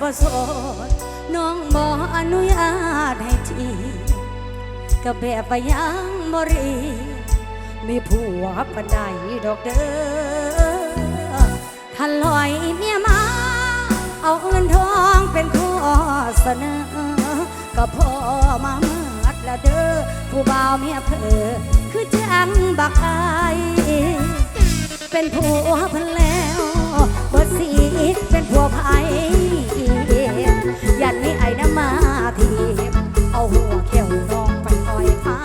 บ่สดน้องบ่อนุญาตให้ทีก็แบบว่ายังบ่รีมีผัวปานใดดอกเด้อถ้าลอยเมียมา เอาเงินทองเป็นข้อเสนอ ก็พอมาเมื่อดละเด้อผู้บ่าวเมียเพอคือจังบักอาย เป็นผัวพันแล้วบดสีเป็นผัวไผ่ยันนี้ไอ้น้ำมาทีเอาหัวแขวนองไปอ่อยไผ่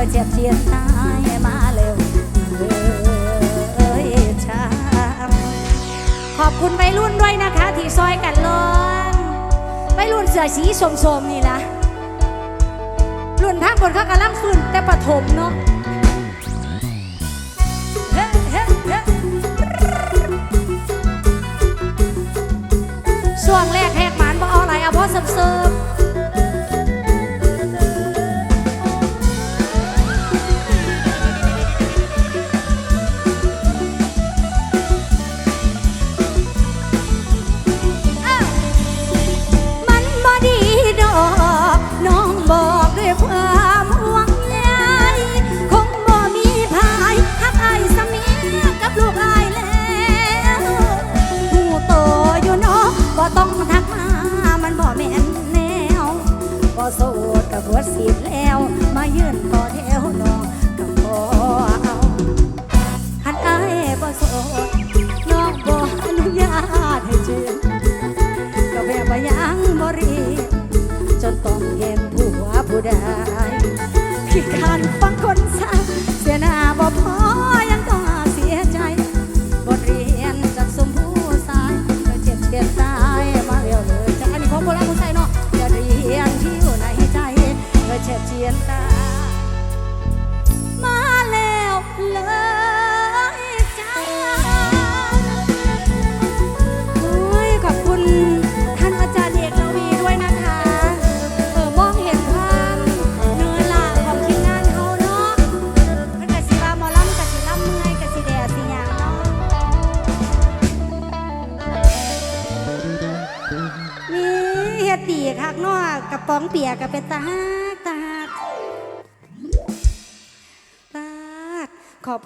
ก็เจ็บเจียนตายมาเร็วเอ้ยช้ำขอบคุณวัยรุ่นด้วยนะคะ ที่ซอยกันลอนวัยรุ่นเสือสีสมๆนี่ล่ะรุ่นทางบนเขากำลังฟื้นแต่ปฐมเนาะเฮ้เฮ้เฮ้ช่วงแรกแหกหมานบ่เอาอะไรเอาพราะเสิร์ฟมั ดกับหัวสิทธิ์แล้ว มายืนต่อแถวน้องก็บ่เอาหันอายบ่สด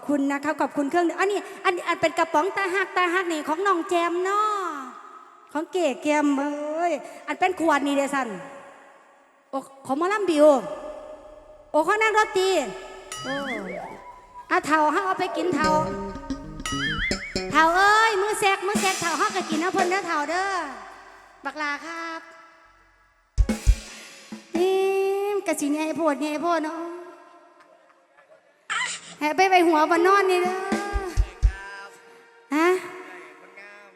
คุณนะคะขอบคุณเครื่องอันนี้อันนี้อันเป็นกระป๋องตาหักตาหักนี่ของน้องแจมเนาะของเก๋แกมเอ้ยอันเป็นขวดนี่เดซันโอ้ของมอลำบิวโอ้ของนั่งรถตีโอ้อาเท่าห้าเอาไปกินเท่าเท่าเอ้ยมือแซกมือแซกเท่าห้าก็กินนะเพิ่นเด้อเท่าเด้อบักลาครับนี่กะสิใหญ่โพดใหญ่โพดเนาะ แหไปไปหัวบนนอนนี่เด้อฮะ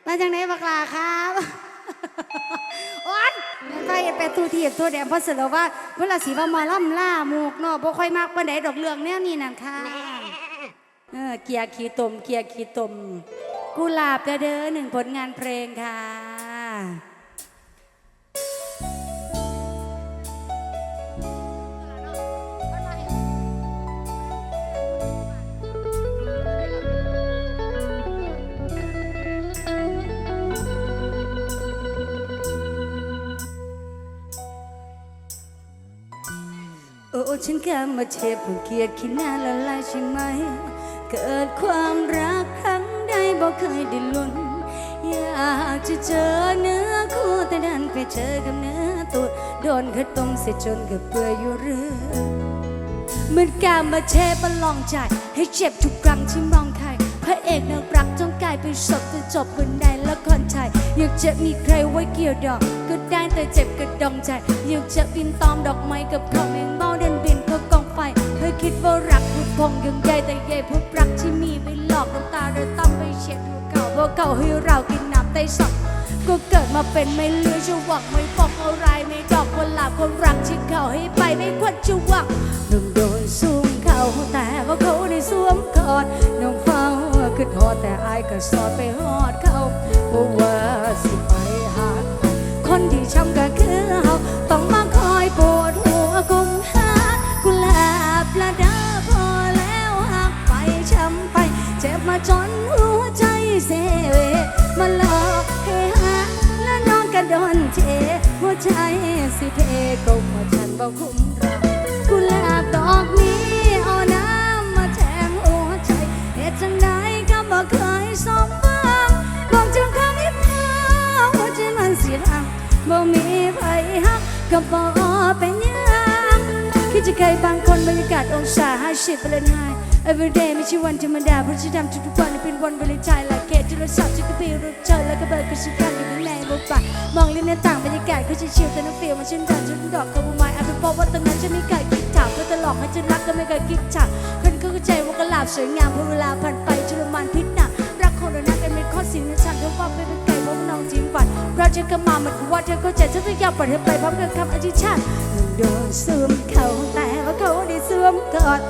มาจากไหนบักลาครับอ้อนไปไปตูทีบตัวแดงเพราะเสร็จแล้วว่าเวลาสีว่ามาล่ำล่าหมูกเนาะบ่ค่อยมากปานใดดอกเรื่องแนวนี้นั่นค่ะเออเกียร์ขีตมเกียร์ขีตมกุหลาบเด้อหนึ่งผลงานเพลงค่ะ ฉันแค่มาเทปเกียดขี้หน้าละลายใช่ไหม เกิดความรักครั้งใดบอกเคยได้ลุ้น อยากจะเจอเนื้อคู่แต่ดันไปเจอกับเนื้อตูดโดนเขาต้มเสียจนกือบเปื่อยอยู่เรือเหมือนกามาเทประลองใจ ให้เจ็บทุกครั้งที่มองใครพระเอกนักรักต้องกายเป็นศพจะจบบนในละครไทยอยากจะมีใครไว้เกี่ยวดอก ก็ได้แต่เจ็บกระดองใจ อยากจะบินตอมดอกไม้กับเขาเองเมาเดิน คิดว่ารักพุดพองยังใหญ่แต่ใหญ่พบรักที่มีไปหลอกน้ำตาเดินต้องไปเช็ดหัวเก่าเพราะเขาให้เรากินน้ำไตสองก็เกิดมาเป็นไม่เหลือจะหวังไม่บอกอะไรไม่ดอกคนหลาบคนรักที่เขาให้ไปไม่ควรจะหวังน้องโดนซูมเขาแต่ว่าเขาได้สวมกอดน้องเฝ้าคือทอดแต่อายก็สอดไปหอดเขาเพราะว่าสิไปหาคนที่ช้ำก็คือเขาต้องมาคอยปวดหัวกุมหา จนหัวใจเสเวมาหลอกให้หาและน้องกระโดนเทหัวใจสิเทก็มาฉันบอกคุ้มเรากุหลาบดอกนี้เอาน้ำมาแทงหัวใจเหตุจังใดก็บอกเคยสมหวังบอกจ้าคำให้พอหัวใจมันเสียงบ่มีไผฮักก็บอเป็นยังคิดจะเคยบางคนบรรยากาศองศาห้าสิบเป็นไฮ Every day ไม่ใช่วันธรรมดาเพราะฉันทำทุกๆวันเป็นวันวาเลนไทน์และเกตโที่เราสับจิตปีรู้เจอแล้วก็เบิร์กับฉันกันอยู่ข้างในบุกปะมองเล่นหน้าต่างบรรยากาศก็จะชิลแต่น้องฟิลมาฉันดันฉันดอกกระบุไม้อาจเป็นเพราะว่าตอนนั้นฉันไม่เคยคิดถามก็จะหลอกให้ฉันรักก็ไม่เคยคิดฉากคนก็เข้าใจว่ากุหลาบสวยงามเพราะเวลาผ่านไปจุลมันพิษหนักรักของเรานั้นเป็นข้อสิ่งนั้นฉันก็ว่าไม่เป็นไก่เพราะว่าน้องจริงฝันเราจะก็มามันคือว่าเธอเข้าใจฉันจะยอมปล่อยเธอไปพร้อมกับคำอธิษฐานโดนสวมเขาแต่ว่าเขาได้สวมกอด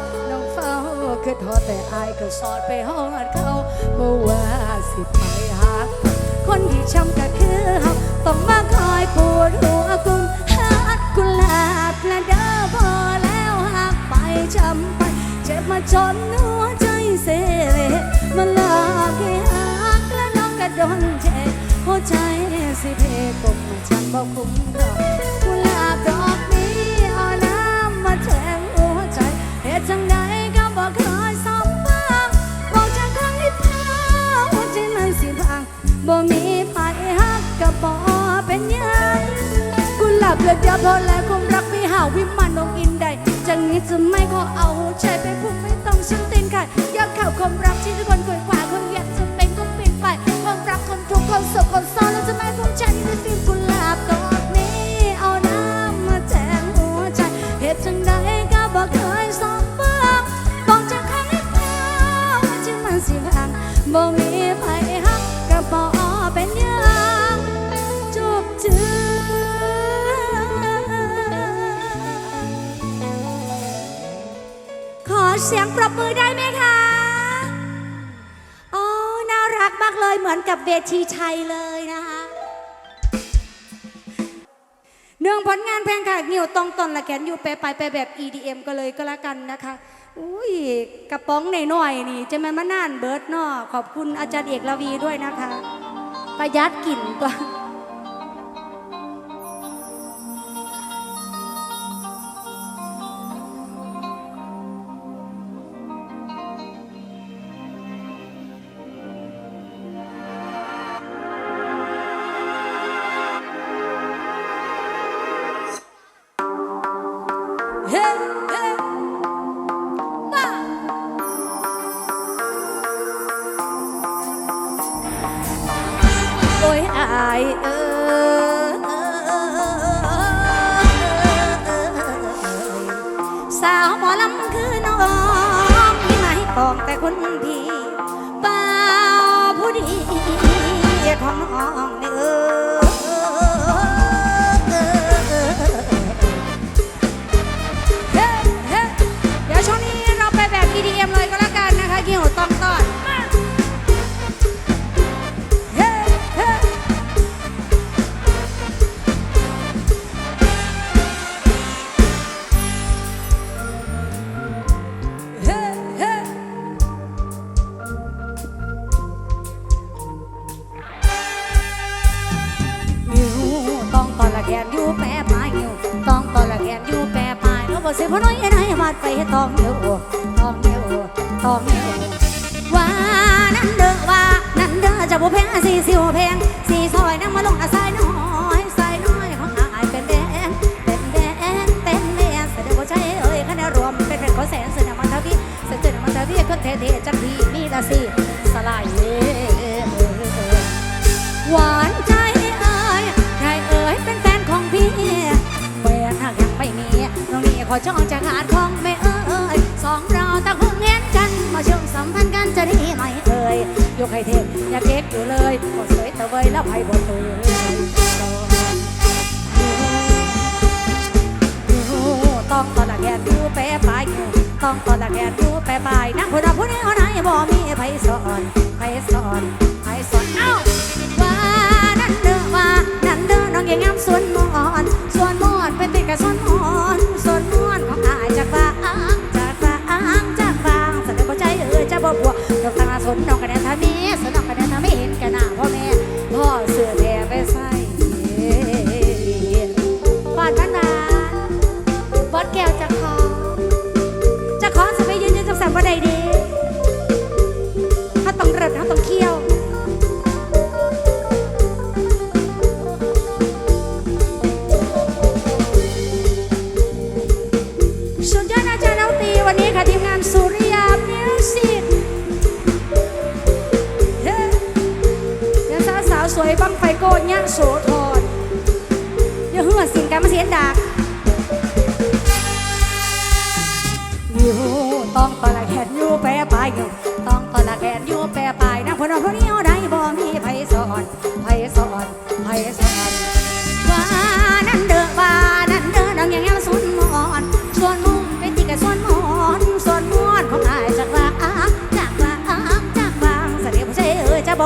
คือทอดแต่อายก็สอดไปหอดเขาเมื่อว่าสิไปหาคนที่ช้ำก็คือเขาต้องมาคอยปวดหัวกุมหากุหลาบและเด้อพอแล้วหักไปช้ำไป เจ็บมาจนหัวใจเสเลมันหลอกให้หักและน้องก็โดนเจ็บหัวใจสิเพกบมาฉันบอกคุ้มรอกกุหลาบดอก บ่มีไผฮักก็บ่เป็นหยังกุหลาบเลือดเดียวพอแล้วคงรักไม่ห่าวิมานองอินใดจังนี้จะไม่ขอเอาหัวใจไปพุ่งไม่ต้องฉันตีนไก่อยากข่าวความรักที่ทุกคนกวยกว่าคนอยากจะเป็นก็เป็นไปความรักคนทุกคนโศกคนเศร้าแล้วจะไม่ภูมิใจในฟิลกุหลาบดอกนี้เอาน้ำมาแทงหัวใจเหตุจังใดก็บอกเคยสมหวังบอกจากครั้งให้พาว่าจึงมันสิพังบ่มี เสียงปรบมือได้ไหมคะโอ้น่ารักมากเลยเหมือนกับเวทีชัยเลยนะคะเนื่องผลงานเพลงค่ะนิวตรงตนละแกนอยู่ไปไปไปแบบ EDM ก็เลยก็แล้วกันนะคะอุ้ยกระป๋องหน่อยๆนี่จะมามานานเบิร์ดเนอขอบคุณอาจารย์เอกลาวีด้วยนะคะ ประหยัดกลิ่นกว่ อ้ยอายเออสาวหมอลำคือน้องที่ไม่ปองแต่คนพี่เปล่าผู้ดีของน้อง นอยู่แปรปลายู่ยวต้องตอละแกนอยู่แปรปลายเนาะบ่สิพ่อน้อยไอ้ไหนวาดไปให้ตองเหี่ยวตองเหี่ยวตองเหี่ยวว่านั่นเด้อว่านั่นเด้อจะบุแพงสิสิบ่แพงสิซอยนั่งมาลงอาศัยน้อยใส่น้อยของอายเป็นแดงเป็นแดงเป็นแม่แสดงบ่ใช่เอ้ยคะแนนรวมเป็นเป็นขอแสนเสนามทวีสนามทวีคนเท่ๆจะงดีมีละสิสลายเอ้หวาน ตรงนี้ขอจองจะขาดของไม่เอ่ยสองเราต่างเพิ่งเห็นกันมาเชื่อมสัมพันธ์กันจะดีไหมเอ่ยยกให้เทพอย่าเก็บอยู่เลยก็สวยต่เวยแล้วไพ่บนตัวต้องตอนละแกนดูแปรปลายต้องตอนละแกนดูแปรปลายนักผู้ดาผู้นี้เอาไหนบ่มีไผสอนไผสอนไผสอนเอ้าว่า นั่นเด้อว่านั่นเด้อน้องยังงามสวนมอนสวนมอนเป็นติดกับสวนมอนสวนมอนของอายจากฟ้าจากฟ้าจากฟ้าสดงว่ใจเอ่ยจะบ่บัวดอกตาสนน้องกันแน่ทามีสนน้องกันแน่ทามีเห็นกันหน้าพ่อแม่พ่อเสื้อแท้ไปใส่บ้านบ้านนาบอสแก้วจะขอจะขอจะไปยืนยืนจังสันว่าใดดีถ้าต้องเริดถ้าต้อง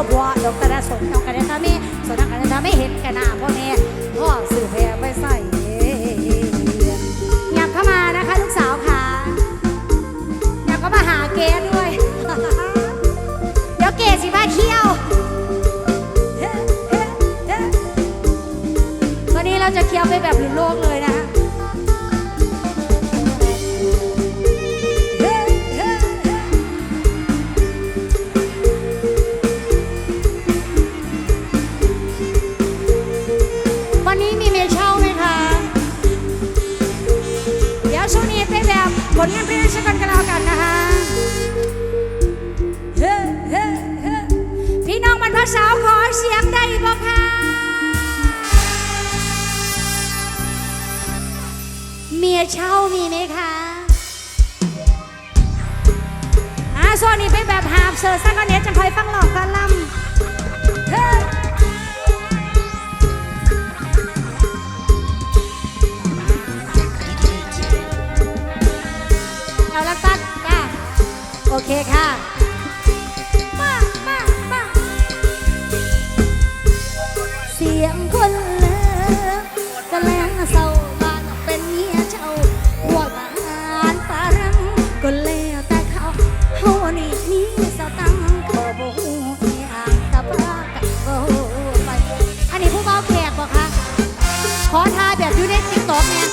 บัวดอกตะระสนน้องกันได้ทำให้สนน้องกันได้ทำให้เห็นกันหน้าพ่อแม่พ่อสื่อแพรไปใส่หยับเข้ามานะคะลูกสาวค่ะอยากก็มาหาเกดด้วย เดี๋ยวเกดสิมาเที่ยวเฮ้เฮ้เฮ้วันนี้เราจะเคี้ยวไปแบบหลุดโลกเลยนะ ลงานเพลงช่วยกันกันแล้วกันนะคะเฮ้เฮ้เฮ้พี่น้องบรรพสาวขอเสียงได้บ่คะเมียเช่ามีไหมคะอ่าส่วนนี้ไปแบบหาบเสิร์ฟสักก้อนเนี้ยจังคอยฟังหลอกกันลำ โอเคค่ะมามามาเสียงคนเลิกก็แล้วเศร้าบ้านเป็นเมียเจ้าพวกอาหารปารังก็แล้วแต่เขาเฮานี่มีสตังค์ก็บ่ฮู้อีหยังตะปากะบ่ฮู้ไปอันนี้ผู้เบาแขกบ่คะขอทายแบบอยู่ในติ๊กต็อกเนี่ย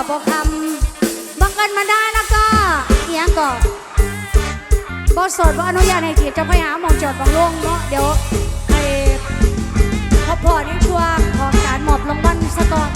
ับพอกคำบังเกินมาได้แล้วก็เอียงก่อนบอสดว่าอนุญาตให้ขีดจะไปหาหมองจอดบางลงเนาะเดี๋ยวไอ้พอพอนี่ชัวร์ของการหมอบลงวันสตกอน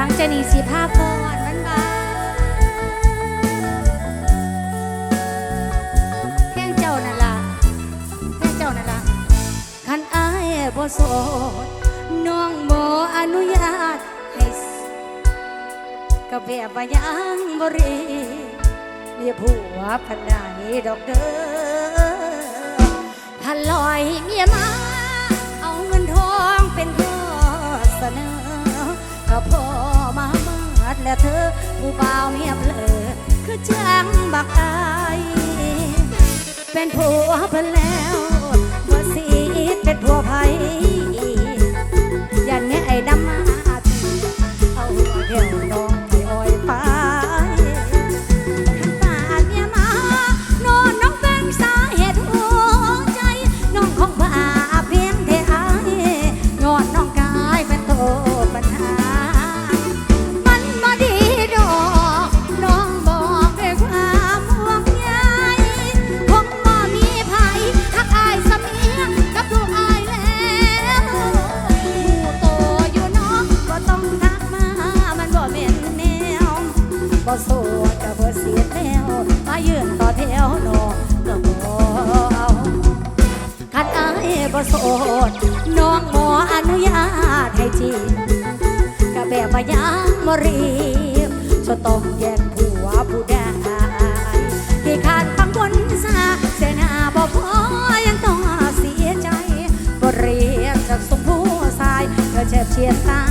ลังจะนีสีผ้าพอนบ้านบ้าเพียงเจ้านั่นล่ะเพียงเจ้านั่นล่ะขันอายบ่โสดน้องบ่อนุญาตให้กะแบบว่ายังบ่รีมียผัวพันใดดอกเด้อถ้าลอยเมียมาเอาเงินทองเป็นข้อเสนอ ก็พอมามาดและเธอผู้เบ่าเมียเบลอคือจังบักอายเป็นผัวเพิ่นแล้วบ่สีเป็นผัวไผยันแม่ไอ้ดำมา มารีบจะต้องแยกผัวผู้ไดที่ขาดฟังคนสาเสนาบ่พอยังต้องเสียใจบเรียนจากสมผู้สายเธอเจ็บเฉียดตา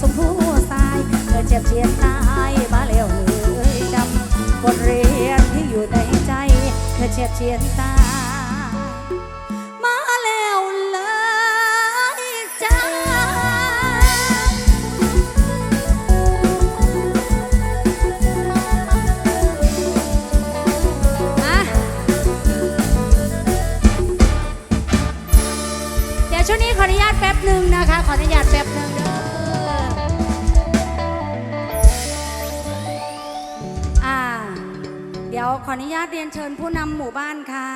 สมผู้ตายเธอเจ็บเจียนตายมาเล้วเอ่ยจำบทเรียนที่อยู่ในใจ เธอเจ็บเจียนตาย ขออนุญาตเรียนเชิญผู้นำหมู่บ้านค่ะ